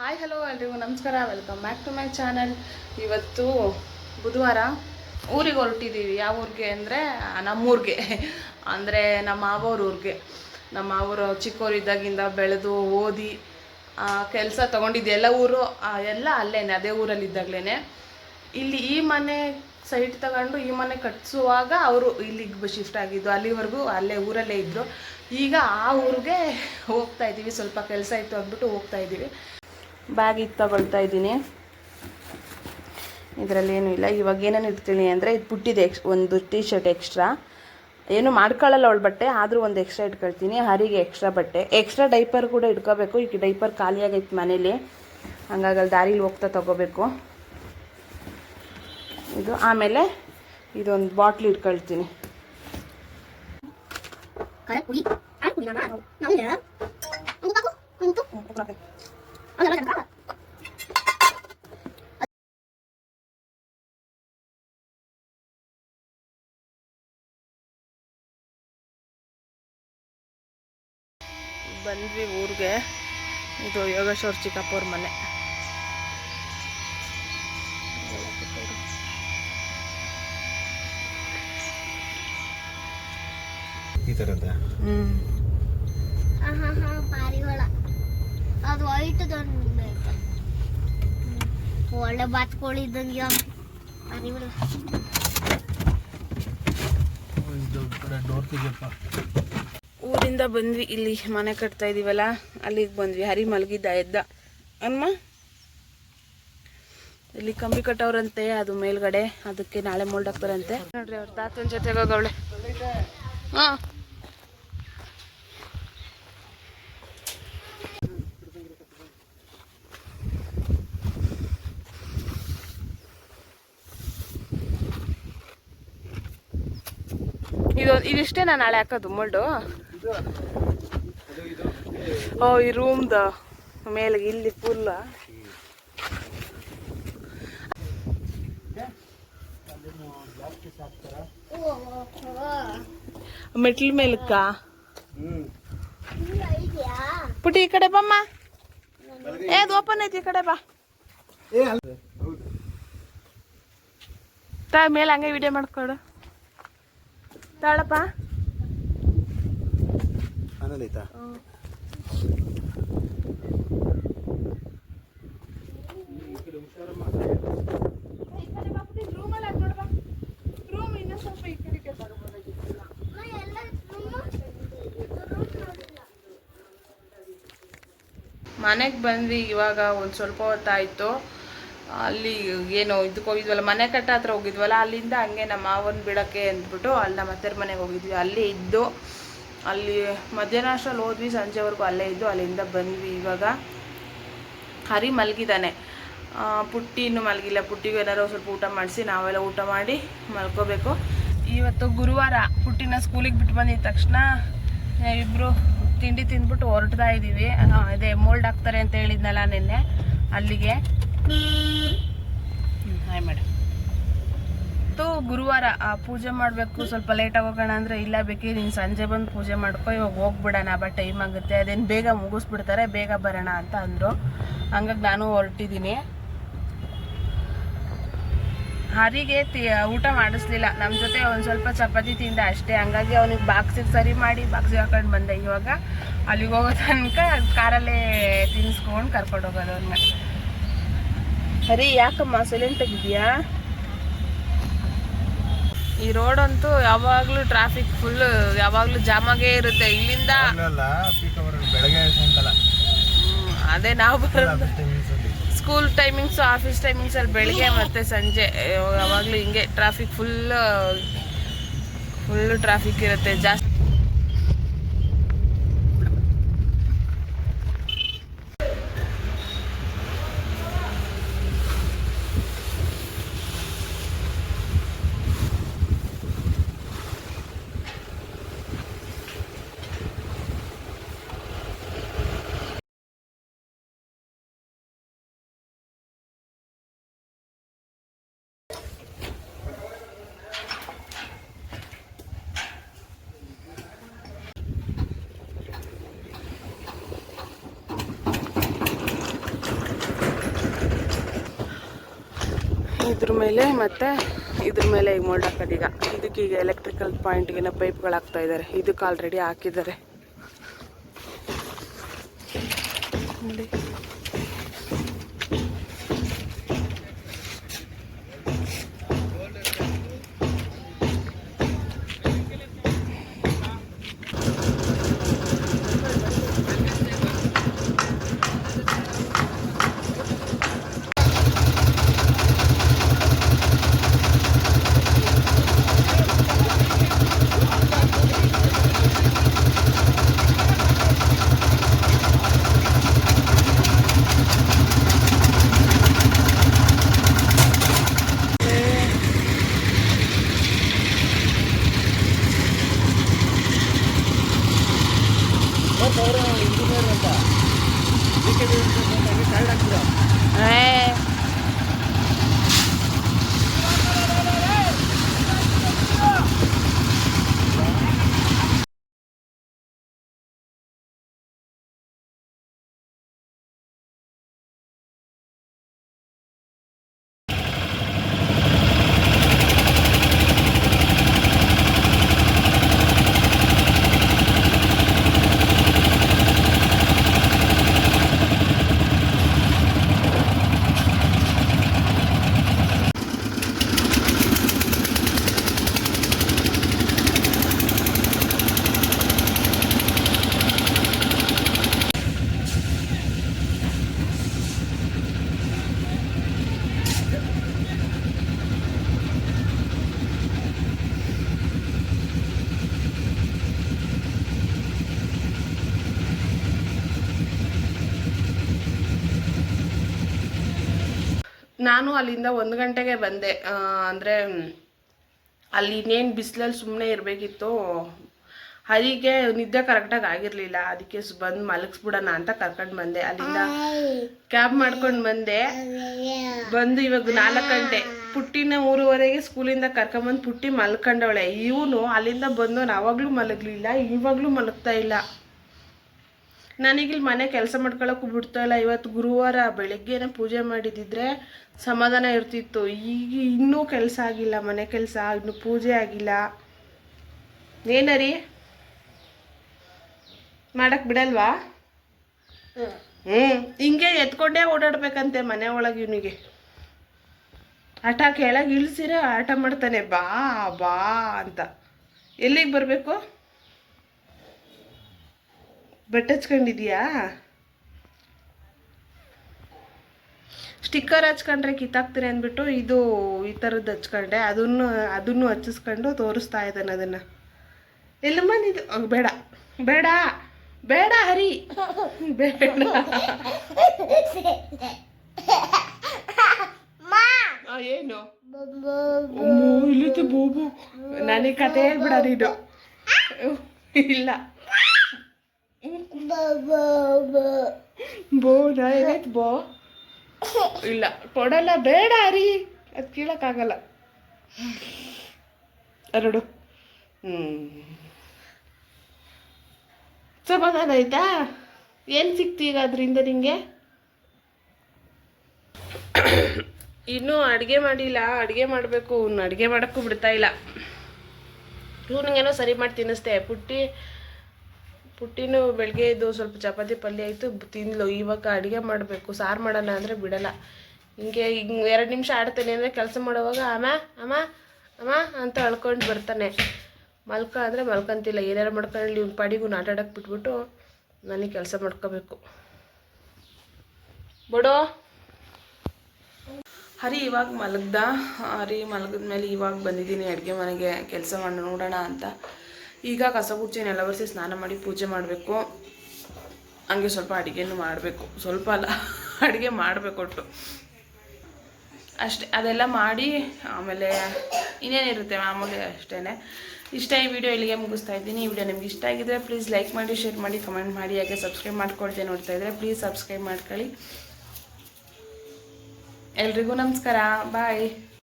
Hi hello ಎಲ್ರಿಗೂ. ನಮಸ್ಕಾರ. Welcome back to my channel ಇವತ್ತು ಬುಧವಾರ ಊರಿಗೆ ಹೊರಟಿದ್ದೀವಿ. ಯಾವ ಊರಿಗೆ ಅಂದರೆ ನಮ್ಮೂರಿಗೆ ಅಂದರೆ ನಮ್ಮ ಮಾವವ್ರ ಊರಿಗೆ. ನಮ್ಮ ಮಾವರು ಚಿಕ್ಕವರಿದ್ದಾಗಿಂದ ಬೆಳೆದು ಓದಿ ಕೆಲಸ ತೊಗೊಂಡಿದ್ದು ಎಲ್ಲ ಊರು ಎಲ್ಲ ಅಲ್ಲೇನೆ, ಅದೇ ಊರಲ್ಲಿ ಇದ್ದಾಗಲೇ ಇಲ್ಲಿ ಈ ಮನೆ ಸೈಟ್ ತಗೊಂಡು ಈ ಮನೆ ಕಟ್ಟಿಸುವಾಗ ಅವರು ಇಲ್ಲಿಗೆ ಶಿಫ್ಟ್ ಆಗಿದ್ದು, ಅಲ್ಲಿವರೆಗೂ ಅಲ್ಲೇ ಊರಲ್ಲೇ ಇದ್ದರು ಈಗ ಆ ಊರಿಗೆ ಹೋಗ್ತಾ ಇದ್ದೀವಿ ಸ್ವಲ್ಪ ಕೆಲಸ ಇತ್ತು ಅಂದ್ಬಿಟ್ಟು ಹೋಗ್ತಾ ಇದ್ದೀವಿ ಇದು ತಗೊಳ್ತಾ ಇದ್ದೀನಿ. ಇದರಲ್ಲಿ ಏನೂ ಇಲ್ಲ. ಇವಾಗ ಏನೇನು ಇಡ್ತೀನಿ ಅಂದರೆ ಇದು ಪುಟ್ಟಿದೆ ಎಕ್ಸ್, ಒಂದು ಟೀ ಶರ್ಟ್ ಎಕ್ಸ್ಟ್ರಾ ಏನು ಮಾಡ್ಕೊಳ್ಳಲ್ಲ ಅವಳು ಬಟ್ಟೆ, ಆದರೂ ಒಂದು ಎಕ್ಸ್ಟ್ರಾ ಇಟ್ಕೊಳ್ತೀನಿ. ಹರಿಗೆ ಎಕ್ಸ್ಟ್ರಾ ಬಟ್ಟೆ. ಎಕ್ಸ್ಟ್ರಾ ಡೈಪರ್ ಕೂಡ ಇಟ್ಕೋಬೇಕು. ಈಗ ಡೈಪರ್ ಖಾಲಿಯಾಗೈತೆ ಮನೇಲಿ. ಹಂಗಾಗಿ ಅಲ್ಲಿ ದಾರಿಲಿ ಹೋಗ್ತಾ ತಗೋಬೇಕು. ಇದು ಆಮೇಲೆ ಇದೊಂದು ಬಾಟ್ಲ್ ಇಟ್ಕೊಳ್ತೀನಿ. ಬಂದ್ವಿ ಊರಿಗೆ. ಇದು ಯೋಗೇಶ್ವರ್ ಚಿಕ್ಕಪ್ಪವ್ರ ಮನೆ. ಈ ಥರದ ಹ್ಞೂ ಹಾ ಹಾ ಪಾರಿವಾಳ. ಅದು ವೈಟ್ ಒಳ್ಳೆ ಬಾತ್ಕೋಳಿ ಇದ್ದಂಗೆ ಊರಿಂದ ಬಂದ್ವಿ, ಇಲ್ಲಿ ಮನೆ ಕಟ್ತಾ ಇದೀವಲ್ಲ, ಅಲ್ಲಿಗೆ ಬಂದ್ವಿ, ಹರಿ ಮಲಗಿದ್ದ, ಎದ್ದ. ಅಮ್ಮ? ಇಲ್ಲಿ ಕಂಬಿ ಕಟ್ಟವ್ರಂತೆ ಅದು ಮೇಲ್ಗಡೆ, ಅದಕ್ಕೆ ನಾಳೆ ಮೋಲ್ಡ್ ಹಾಕ್ತಾರಂತೆ ನೋಡ್ರಿ ಅವ್ರ ತಾತನ ಜೊತೆಗೆ ಹೋಗವಳೆ. ಹಾ ಇದು ಇದಿಷ್ಟೇ ನಾನು ನಾಳೆ ಹಾಕೋದು ಮಲ್ಡು ಓ ಈ ರೂಮ್ದ ಮೇಲೆ ಇಲ್ಲಿ ಫುಲ್ ಮೆಟ್ಲ ಮೇಲಕ್ಕ? ಪುಟಿ ಈ ಕಡೆ ಬಮ್ಮ ಏದು ಓಪನ್ ಐತಿ ಈ ಕಡೆ ಬಾ. ತಾ ಮೇಲೆ ಹಂಗೆ ವಿಡಿಯೋ ಮಾಡ್ಕೊಡು. ತಾಳಪ್ಪ? ಆನಂದ್ ಆಯ್ತಾ? ಮನೆಗೆ ಬಂದ್ವಿ ಇವಾಗ ಒಂದು ಸ್ವಲ್ಪ ಹೊತ್ತಾಯಿತು. ಅಲ್ಲಿ ಏನು ಇದಕ್ಕೆ ಹೋಗಿದ್ವಲ್ಲ, ಮನೆ ಕಟ್ಟ ಹತ್ರ ಹೋಗಿದ್ವಲ್ಲ, ಅಲ್ಲಿಂದ ಹಂಗೆ ನಮ್ಮ ಮಾವನ ಬಿಡೋಕ್ಕೆ ಅಂದ್ಬಿಟ್ಟು ಅಲ್ಲಿ ನಮ್ಮ ಅತ್ತರ ಮನೆಗೆ ಹೋಗಿದ್ವಿ. ಅಲ್ಲಿ ಇದ್ದು, ಅಲ್ಲಿ ಮಧ್ಯಾಹ್ನ ಅಷ್ಟ್ರಲ್ಲಿ ಹೋದ್ವಿ, ಸಂಜೆವರೆಗೂ ಅಲ್ಲೇ ಇದ್ದು, ಅಲ್ಲಿಂದ ಬಂದ್ವಿ. ಇವಾಗ ಹರಿ ಮಲಗಿದ್ದಾನೆ. ಪುಟ್ಟಿ ಇನ್ನೂ ಮಲಗಿಲ್ಲ. ಪುಟ್ಟಿಗೂ ಏನಾರು ಸ್ವಲ್ಪ ಊಟ ಮಾಡಿಸಿ, ನಾವೆಲ್ಲ ಊಟ ಮಾಡಿ ಮಲ್ಕೋಬೇಕು. ಇವತ್ತು ಗುರುವಾರ ಪುಟ್ಟಿನ ಸ್ಕೂಲಿಗೆ ಬಿಟ್ಟು ಬಂದಿದ ತಕ್ಷಣ ನಾವಿಬ್ಬರು ತಿಂಡಿ ತಿಂದ್ಬಿಟ್ಟು ಹೊರಡ್ತಾ ಇದ್ದೀವಿ ಅದೇ ಮೋಲ್ಡ್ ಆಗ್ತಾರೆ ಅಂತ ಹೇಳಿದ್ನಲ್ಲ ನಿನ್ನೆ ಅಲ್ಲಿಗೆ. ಹಾಯ್ ಮೇಡಮ್ ಇವತ್ತು ಗುರುವಾರ ಪೂಜೆ ಮಾಡಬೇಕು, ಸ್ವಲ್ಪ ಲೇಟಾಗಿ ಹೋಗೋಣ ಅಂದರೆ ಇಲ್ಲ ಬೇಕಿ ನೀನು ಸಂಜೆ ಬಂದು ಪೂಜೆ ಮಾಡ್ಕೊ, ಇವಾಗ ಹೋಗ್ಬಿಡೋಣ ಬಟ್ ಟೈಮ್ ಆಗುತ್ತೆ, ಅದೇನು ಬೇಗ ಮುಗಿಸ್ಬಿಡ್ತಾರೆ, ಬೇಗ ಬರೋಣ ಅಂತ ಅಂದರು. ಹಂಗಾಗಿ ನಾನು ಹೊರಟಿದ್ದೀನಿ. ಹರಿಗೆ ಊಟ ಮಾಡಿಸ್ಲಿಲ್ಲ. ನಮ್ಮ ಜೊತೆ ಒಂದು ಸ್ವಲ್ಪ ಚಪಾತಿ ತಿಂದ ಅಷ್ಟೇ. ಹಂಗಾಗಿ ಅವನಿಗೆ ಬಾಕ್ಸಿಗೆ ಸರಿ ಮಾಡಿ, ಬಾಕ್ಸಿಗೆ ಹಾಕೊಂಡು ಬಂದೆ. ಇವಾಗ ಅಲ್ಲಿಗೆ ಹೋಗೋ ತನಕ ಕಾರಲ್ಲೇ ತಿನ್ಸ್ಕೊಂಡು ಕರ್ಕೊಂಡು ಹೋಗೋದು ಅವನ್ನ ಹರಿ ಯಾಕಮ್ಮ? ಸೈಲೆಂಟ್ ಆಗಿದೆಯಾ ಈ ರೋಡ್ ಅಂತೂ ಯಾವಾಗಲೂ ಟ್ರಾಫಿಕ್ ಫುಲ್ ಯಾವಾಗಲೂ ಜಾಮಾಗೇ ಇರುತ್ತೆ. ಇಲ್ಲಿಂದ ಅದೇ ನಾವು ಸ್ಕೂಲ್ ಟೈಮಿಂಗ್ಸ್ ಆಫೀಸ್ ಟೈಮಿಂಗ್ಸ್ ಅಲ್ಲಿ. ಬೆಳಿಗ್ಗೆ ಮತ್ತೆ ಸಂಜೆ ಯಾವಾಗಲೂ ಹಿಂಗೆ ಟ್ರಾಫಿಕ್ ಫುಲ್ ಫುಲ್ ಟ್ರಾಫಿಕ್ ಇರುತ್ತೆ. ಜಾಸ್ತಿ ಇದ್ರ ಮೇಲೆ ಮತ್ತೆ ಇದ್ರ ಮೇಲೆ ಈಗ ಮೋಲ್ಡ್ ಈಗ. ಇದಕ್ಕೆ ಈಗ ಎಲೆಕ್ಟ್ರಿಕಲ್ ಪಾಯಿಂಟ್ಗೆ ಪೈಪ್ಗಳು ಹಾಕ್ತಾ ಇದ್ದಾರೆ ಇದಕ್ಕೆ ಆಲ್ರೆಡಿ ಹಾಕಿದ್ದಾರೆ. ನೋಡಿ. ನಾನು ಅಲ್ಲಿಂದ ಒಂದು ಗಂಟೆಗೆ ಬಂದೆ. ಅಂದರೆ ಅಲ್ಲಿ ಇನ್ನೇನು ಬಿಸಿಲಲ್ಲಿ ಸುಮ್ಮನೆ ಇರಬೇಕಿತ್ತು. ಹರಿಗೆ ನಿದ್ದೆ ಕರೆಕ್ಟಾಗಿ ಆಗಿರಲಿಲ್ಲ. ಅದಕ್ಕೆ ಬಂದು ಮಲಗಿಸ್ಬಿಡೋಣ ಅಂತ ಕರ್ಕೊಂಡು ಬಂದೆ. ಅಲ್ಲಿಂದ ಕ್ಯಾಬ್ ಮಾಡ್ಕೊಂಡು ಬಂದೆ. ಬಂದು ಇವಾಗ ನಾಲ್ಕು ಗಂಟೆ. ಪುಟ್ಟಿನ ಮೂರುವರೆಗೆ ಸ್ಕೂಲಿಂದ ಕರ್ಕೊಂಬಂದು ಪುಟ್ಟಿ ಮಲ್ಕೊಂಡವಳೆ. ಇವನು ಅಲ್ಲಿಂದ ಬಂದು ಅವಾಗಲೂ ಮಲಗಲಿಲ್ಲ, ಇವಾಗಲೂ ಮಲಗ್ತಾ ಇಲ್ಲ. ನನಗಿಲ್ಲಿ ಮನೆ ಕೆಲಸ ಮಾಡ್ಕೊಳಕ್ಕೂ ಬಿಡ್ತಾ ಇಲ್ಲ. ಇವತ್ತು ಗುರುವಾರ ಬೆಳಗ್ಗೆನೆ ಪೂಜೆ ಮಾಡಿದ್ದಿದ್ರೆ ಸಮಾಧಾನ ಇರ್ತಿತ್ತು. ಈಗ ಇನ್ನೂ ಕೆಲಸ ಆಗಿಲ್ಲ ಮನೆ ಕೆಲಸ ಇನ್ನು ಪೂಜೆ ಆಗಿಲ್ಲ. ಏನರಿ? ಮಾಡಕ್ ಬಿಡಲ್ವಾ? ಹ್ಞೂ ಹಿಂಗೆ ಎತ್ಕೊಂಡೇ ಓಡಾಡ್ಬೇಕಂತೆ ಮನೆ ಒಳಗೆ ಇವನಿಗೆ. ಆಟ ಕೆಳಗೆ ಇಳಿಸಿರ ಆಟ ಮಾಡ್ತಾನೆ ಬಾ ಬಾ ಅಂತ. ಎಲ್ಲಿಗೆ ಬರಬೇಕು? ಬಟ್ಟೆ ಹಚ್ಕೊಂಡಿದ್ಯಾ ಸ್ಟಿಕ್ಕರ್ ಹಚ್ಕೊಂಡ್ರೆ ಕಿತ್ತಾಕ್ತೀರಿ ಅಂದ್ಬಿಟ್ಟು ಇದು ಈ ಥರದ್ದು ಹಚ್ಕೊಂಡೆ. ಅದನ್ನು ಅದನ್ನು ಹಚ್ಚಿಸ್ಕೊಂಡು ತೋರಿಸ್ತಾ ಇದ್ದಾನೆ ಅದನ್ನು. ಎಲ್ಲಮ್ಮ ಇದು ಬೇಡ. ಬೇಡ. ಬೇಡ ಹರಿ. ಬೇಡ. ಆ, ಏನು? ಇಲ್ಲಿತ್ತು ಬೋಬು ನನಗೆ ಕತೆ ಹೇಳ್ಬಿಡ ನೀನು ಇಲ್ಲ. ಬೋ, ನಾ ಏನೈತ್ ಬೋ? ಇಲ್ಲ, ಕೊಡಲ್ಲ, ಬೇಡ ರೀ. ಅದು ಕೀಳಕ್ಕಾಗಲ್ಲ. ಎರಡು ಹ್ಞೂ ಸಮಾಧಾನ ಆಯ್ತಾ? ಏನು ಸಿಕ್ತು ಈಗ ಅದರಿಂದ ನಿಮಗೆ ಇನ್ನೂ ಅಡುಗೆ ಮಾಡಿಲ್ಲ. ಅಡುಗೆ ಮಾಡಬೇಕು. ಅಡುಗೆ ಮಾಡೋಕ್ಕೂ ಬಿಡ್ತಾ ಇಲ್ಲ. ಇವನಿಗೇನೋ ಸರಿ ಮಾಡಿ ತಿನ್ನಿಸ್ದೆ. ಪುಟ್ಟಿ ಪುಟ್ಟಿನೂ ಬೆಳಗ್ಗೆ ಎದ್ದು ಸ್ವಲ್ಪ ಚಪಾತಿ ಪಲ್ಯ ಆಯಿತು, ತಿಂದ್ಲು. ಇವಾಗ ಅಡುಗೆ ಮಾಡಬೇಕು. ಸಾರು ಮಾಡೋಣ ಅಂದರೆ ಬಿಡಲ್ಲ. ಹಿಂಗೆ ಹಿಂಗೆ ಎರಡು ನಿಮಿಷ ಆಡ್ತಾನೆ ಅಂದರೆ ಕೆಲಸ ಮಾಡುವಾಗ ಅಮ್ಮ ಅಮ್ಮ ಅಮ್ಮ ಅಂತ ಅಳ್ಕೊಂಡು ಬರ್ತಾನೆ. ಮಲ್ಕ ಅಂದರೆ ಮಲ್ಕಂತಿಲ್ಲ. ಏನಾರು ಮಾಡ್ಕೊಂಡು ಇವ್ನ ಪಾಡಿಗೂ ಆಟ ಬಿಟ್ಬಿಟ್ಟು ನನಗೆ ಕೆಲಸ ಮಾಡ್ಕೋಬೇಕು. ಬಿಡೋ. ಹರಿ ಇವಾಗ ಮಲಗ್ದ. ಹರಿ ಮಲಗಿದ್ಮೇಲೆ ಇವಾಗ ಬಂದಿದ್ದೀನಿ. ಅಡುಗೆ ಮನೆಗೆ ಕೆಲಸ ಮಾಡಿ ನೋಡೋಣ ಅಂತ. ಈಗ ಕಸ ನೆಲ ಒರೆಸಿ ಸ್ನಾನ ಮಾಡಿ ಪೂಜೆ ಮಾಡಬೇಕು. ಹಂಗೆ ಸ್ವಲ್ಪ ಅಡುಗೆನೂ ಮಾಡಬೇಕು. ಸ್ವಲ್ಪ ಅಲ್ಲ, ಅಡುಗೆ ಮಾಡಬೇಕು ಒಟ್ಟು. ಅಷ್ಟೇ, ಅದೆಲ್ಲ ಮಾಡಿ ಆಮೇಲೆ ಇನ್ನೇನಿರುತ್ತೆ ಮಾಮೂಲಿ ಅಷ್ಟೇ ಇಷ್ಟ ಈ ವಿಡಿಯೋ ಇಲ್ಲಿಗೆ ಮುಗಿಸ್ತಾ ಇದ್ದೀನಿ. ಈ ವಿಡಿಯೋ ನಿಮ್ಗೆ ಇಷ್ಟ ಆಗಿದ್ರೆ ಪ್ಲೀಸ್ ಲೈಕ್ ಮಾಡಿ ಶೇರ್ ಮಾಡಿ ಕಮೆಂಟ್ ಮಾಡಿ, ಹಾಗೆ ಸಬ್ಸ್ಕ್ರೈಬ್ ಮಾಡ್ಕೊಳ್ತೇನೆ ನೋಡ್ತಾ ಇದ್ರೆ ಪ್ಲೀಸ್ ಸಬ್ಸ್ಕ್ರೈಬ್ ಮಾಡ್ಕೊಳ್ಳಿ. ಎಲ್ರಿಗೂ ನಮಸ್ಕಾರ. ಬಾಯ್